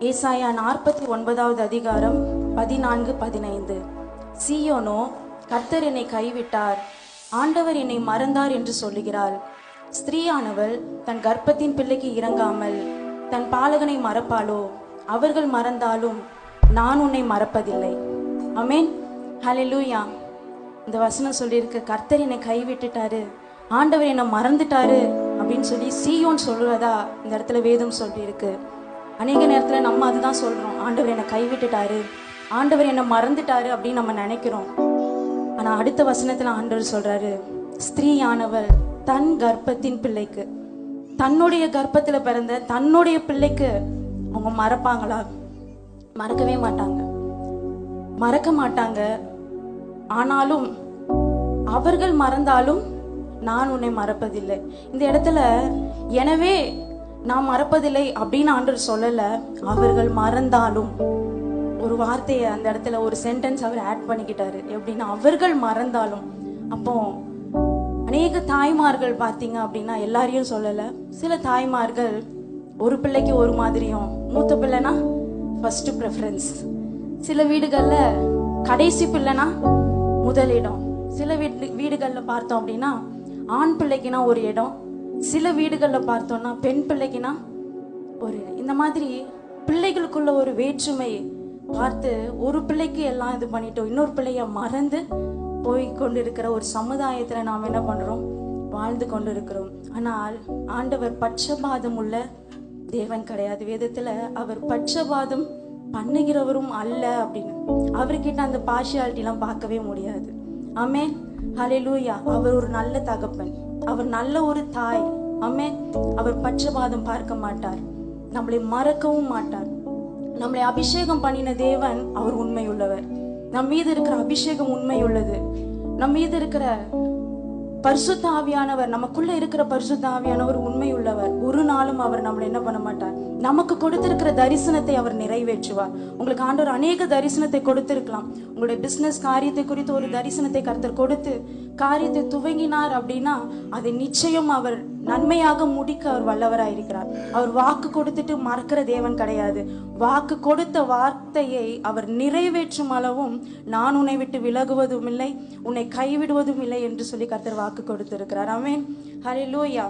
ஏசாயா நாற்பத்தி ஒன்பதாவது அதிகாரம் பதினான்கு பதினைந்து. சீயோனோ கர்த்தர் என்னை கைவிட்டார். ஆண்டவர் என்னை மறந்தார் என்று சொல்லுகிறாள் ஸ்திரீயானவள் தன் கர்ப்பத்தின் பிள்ளைக்கு இறங்காமல் தன் பாலகனை மறப்பாளோ? அவர்கள் மறந்தாலும் நான் உன்னை மறப்பதில்லை. அமேன் ஹalleluya. இந்த வசனம் சொல்லியிருக்கு கர்த்தர் என்னை கைவிட்டுட்டாரு. ஆண்டவர் என்னை மறந்துட்டாரு. அப்படின்னு சொல்லி சீயோன் சொல்றதா இந்த இடத்துல வேதம் சொல்லியிருக்கு. அநேக நேரத்தில் நம்ம அதுதான் சொல்கிறோம் ஆண்டவர் என்னை கைவிட்டுட்டாரு. ஆண்டவர் என்னை மறந்துட்டாரு அப்படின்னு நம்ம நினைக்கிறோம். ஆனால் அடுத்த வசனத்தில் ஆண்டவர் சொல்கிறாரு ஸ்திரீயானவள் தன் கர்ப்பத்தின் பிள்ளைக்கு. தன்னுடைய கர்ப்பத்தில் பிறந்த தன்னுடைய பிள்ளைக்கு அவங்க மறப்பாங்களா? மறக்கவே மாட்டாங்க. மறக்க மாட்டாங்க. ஆனாலும் அவர்கள் மறந்தாலும் நான் உன்னை மறப்பதில்லை. இந்த இடத்துல எனவே நான் மறப்பதில்லை அப்படின்னு ஆண்டவர் சொல்லல. அவர்கள் மறந்தாலும் ஒரு வார்த்தையை அந்த இடத்துல ஒரு சென்டென்ஸ் அவர் ஆட் பண்ணிக்கிட்டாரு. எப்படின்னா அவர்கள் மறந்தாலும் அப்போ அநேக தாய்மார்கள் பார்த்தீங்க அப்படின்னா எல்லாரையும் சொல்லல. சில தாய்மார்கள் ஒரு பிள்ளைக்கு ஒரு மாதிரியும் மூத்த பிள்ளைனா ஃபர்ஸ்ட் ப்ரிஃபரன்ஸ் சில வீடுகளில் கடைசி பிள்ளைனா முதலிடம் சில வீடு வீடுகளில் பார்த்தோம் அப்படின்னா ஆண் பிள்ளைக்குனா ஒரு இடம் சில வீடுகளில் பார்த்தோன்னா பெண் பிள்ளைக்குனா ஒரு இந்த மாதிரி பிள்ளைகளுக்குள்ள ஒரு வேற்றுமை பார்த்து ஒரு பிள்ளைக்கு எல்லாம் இது பண்ணிட்டோம் இன்னொரு பிள்ளைய மறந்து போய் கொண்டிருக்கிற ஒரு சமுதாயத்தில் நாம் என்ன பண்ணுறோம் வாழ்ந்து கொண்டிருக்கிறோம். ஆனால் ஆண்டவர் பட்சபாதம் உள்ள தேவன் கிடையாது. வேதத்துல அவர் பட்சபாதம் பண்ணுகிறவரும் அல்ல அப்படின்னு. அவர்கிட்ட அந்த பார்ஷியாலிட்டிலாம் பார்க்கவே முடியாது. ஆமே ஹலெலூயா அவர் ஒரு நல்ல தகப்பன். அவர் நல்ல ஒரு தாய். அமே அவர் பட்சபாதம் பார்க்க மாட்டார். நம்மளை மறக்கவும் மாட்டார். நம்மளை அபிஷேகம் பண்ணின தேவன் அவர் உண்மை உள்ளவர் நம் மீது இருக்கிற அபிஷேகம் உண்மை உள்ளது நம் மீது இருக்கிற பரிசுத்த ஆவியானவர் நமக்குள்ள இருக்கிற பரிசுத்த ஆவியானவர் உண்மை உள்ளவர் ஒரு நாளும் அவர் நம்மளை என்ன பண்ண மாட்டார். நமக்கு கொடுத்திருக்கிற தரிசனத்தை அவர் நிறைவேற்றுவார். உங்களுக்கு ஆண்டவர் அநேக தரிசனத்தை கொடுத்திருக்கலாம். உங்களுடைய பிசினஸ் காரியத்தை குறித்து ஒரு தரிசனத்தை கருத்தர் கொடுத்து காரியத்தை துவங்கினார் அப்படின்னா அதை நிச்சயம் அவர் நன்மையாக முடிக்க அவர் வல்லவராயிருக்கிறார். அவர் வாக்கு கொடுத்துட்டு மறக்கிற தேவன் கிடையாது. வாக்கு கொடுத்த வார்த்தையை அவர் நிறைவேற்றும் அளவும் நான் உன்னை விட்டு விலகுவதும் இல்லை உன்னை கைவிடுவதும் இல்லை என்று சொல்லி கர்த்தர் வாக்கு கொடுத்திருக்கிறார். ஹரி லோயா